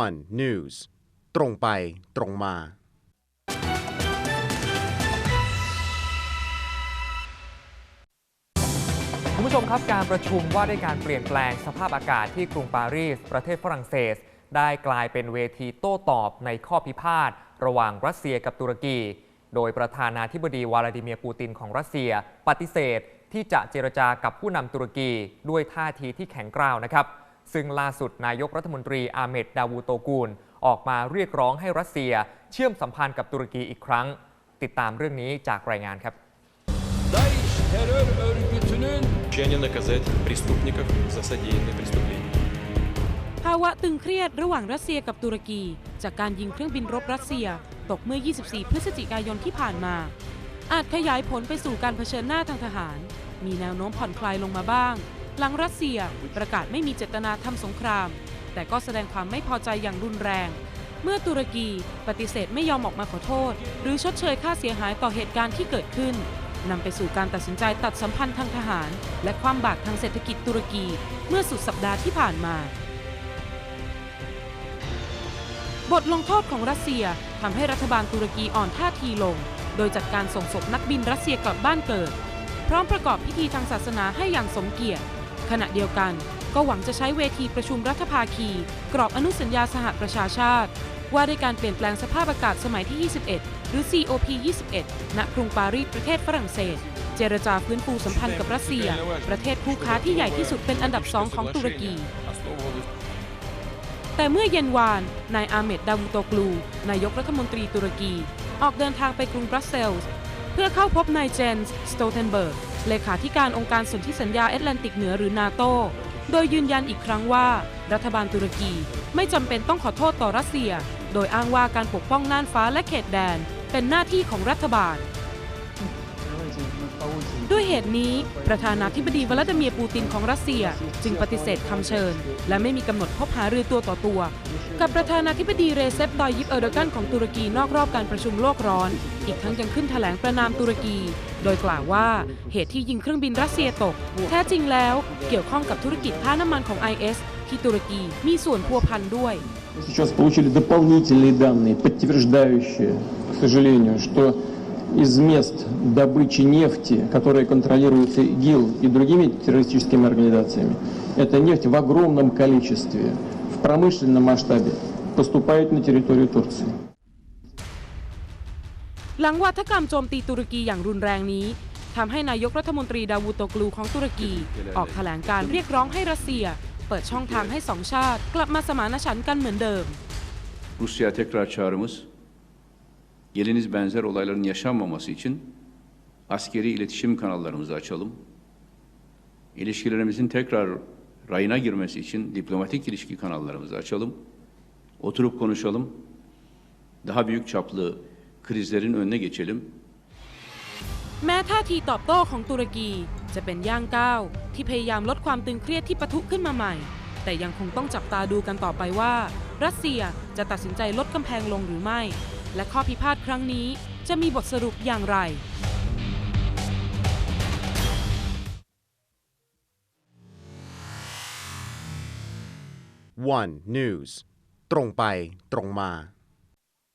one news ตรงไปตรงมา คุณผู้ชมครับการประชุมว่าด้วยการเปลี่ยนแปลงสภาพอากาศที่กรุงปารีส ประเทศฝรั่งเศส ได้กลายเป็นเวทีโต้ตอบในข้อพิพาท ระหว่างรัสเซียกับตุรกี โดยประธานาธิบดีวลาดิเมียร์ปูตินของรัสเซีย ปฏิเสธที่จะเจรจากับผู้นำตุรกี ด้วยท่าทีที่แข็งกร้าวนะครับ ซึ่งล่าสุดนายกรัฐมนตรีอาเมดดาวูโตกูล ออกมาเรียกร้องให้รัสเซีย เชื่อมสัมพันธ์กับตุรกีอีกครั้ง ติดตามเรื่องนี้จากรายงานครับ Daesh terör örgütünün Обещание наказать преступников за содеянные преступления. ภาวะตึงเครียดระหว่างรัสเซียกับตุรกี จากการยิงเครื่องบินรบรัสเซีย ตกเมื่อ 24 พฤศจิกายนที่ผ่านมา อาจขยายผลไปสู่การเผชิญหน้าทางทหาร มีแนวโน้มผ่อนคลายลงมาบ้าง หลังรัสเซียประกาศไม่มีเจตนาทำสงคราม แต่ก็แสดงความไม่พอใจอย่างรุนแรง เมื่อตุรกีปฏิเสธไม่ยอมออกมาขอโทษ หรือชดเชยค่าเสียหายต่อเหตุการณ์ที่เกิดขึ้นนำไปสู่การตัดสินใจตัดสัมพันธ์ทางทหาร และความบาดทางเศรษฐกิจตุรกีเมื่อสุดสัปดาห์ที่ผ่านมา บทลงโทษของรัสเซียทำให้รัฐบาลตุรกีอ่อนท่าทีลง โดยจัดการส่งศพนักบินรัสเซียกลับบ้านเกิด พร้อมประกอบพิธีทางศาสนาให้อย่างสมเกียรติ ขณะเดียวกัน ก็หวังจะใช้เวทีประชุมรัฐภาคี กรอบอนุสัญญาสหประชาชาติ ว่าด้วยการเปลี่ยนแปลงสภาพอากาศสมัยที่ 21 หรือ COP 21ณกรุงปารีสประเทศฝรั่งเศส เจรจาฟื้นฟูสัมพันธ์กับรัสเซีย ประเทศผู้ค้าที่ใหญ่ที่สุดเป็นอันดับสองของตุรกีแต่เมื่อเย็นวาน นายอาเมดดาวุโตกลู นายกรัฐมนตรีตุรกี ออกเดินทางไปกรุงบรัสเซลส์ เพื่อเข้าพบนายเจนส์ สโตเทนเบิร์ก เลขาธิการองค์การสนธิสัญญาแอตแลนติกเหนือหรือนาโต โดยยืนยันอีกครั้งว่า รัฐบาลตุรกีไม่จำเป็นต้องขอโทษต่อรัสเซีย โดยอ้างว่าการปกป้องน่านฟ้าและเขตแดน เป็นหน้าที่ของรัฐบาล ด้วยเหตุนี้ ประธานาธิบดีวลาดิเมียร์ปูตินของรัสเซีย จึงปฏิเสธคำเชิญ และไม่มีกำหนดพบหารือตัวต่อตัว กับประธานาธิบดีเรเซปตอยยิปเออร์โดกันของตุรกีนอกรอบการประชุมโลกร้อน อีกทั้งยังขึ้นแถลงประนามตุรกี โดยกล่าวว่าเหตุที่ยิงเครื่องบินรัสเซียตก แท้จริงแล้วเกี่ยวข้องกับธุรกิจท่าน้ำมันของ IS ที่ตุรกีมีส่วนพัวพันด้วย Мы сейчас получили дополнительные данные, подтверждающие, к сожалению, что из мест добычи нефти, которые контролируются ИГИЛ и другими террористическими организациями, эта нефть в огромном количестве, в промышленном масштабе поступает на территорию Турции. หลังวาทกรรมโจมตีตุรกีอย่างรุนแรงนี้ทำให้นายกรัฐมนตรีดาวูโตกลูของตุรกี ออกแถลงการเรียกร้องให้รัสเซีย เปิดช่องทางให้สองชาติ กลับมาสมานฉันท์กันเหมือนเดิม Rusya'ya tekrar çağrımız geliniz benzer olayların yaşanmaması için askeri iletişim kanallarımızı açalım. İlişkilerimizin tekrar rayına girmesi için diplomatik ilişki kanallarımızı açalım. Oturup konuşalım. Daha büyük çaplı krizlerin önüne geçelim. แม้ท่าทีตอบโต้ของตุรกีจะเป็นย่างก้าว ที่พยายามลดความตึงเครียดที่ปะทุขึ้นมาใหม่ แต่ยังคงต้องจับตาดูกันต่อไปว่า รัสเซียจะตัดสินใจลดกำแพงลงหรือไม่ และข้อพิพาทครั้งนี้จะมีบทสรุปอย่างไร one news ตรงไปตรงมา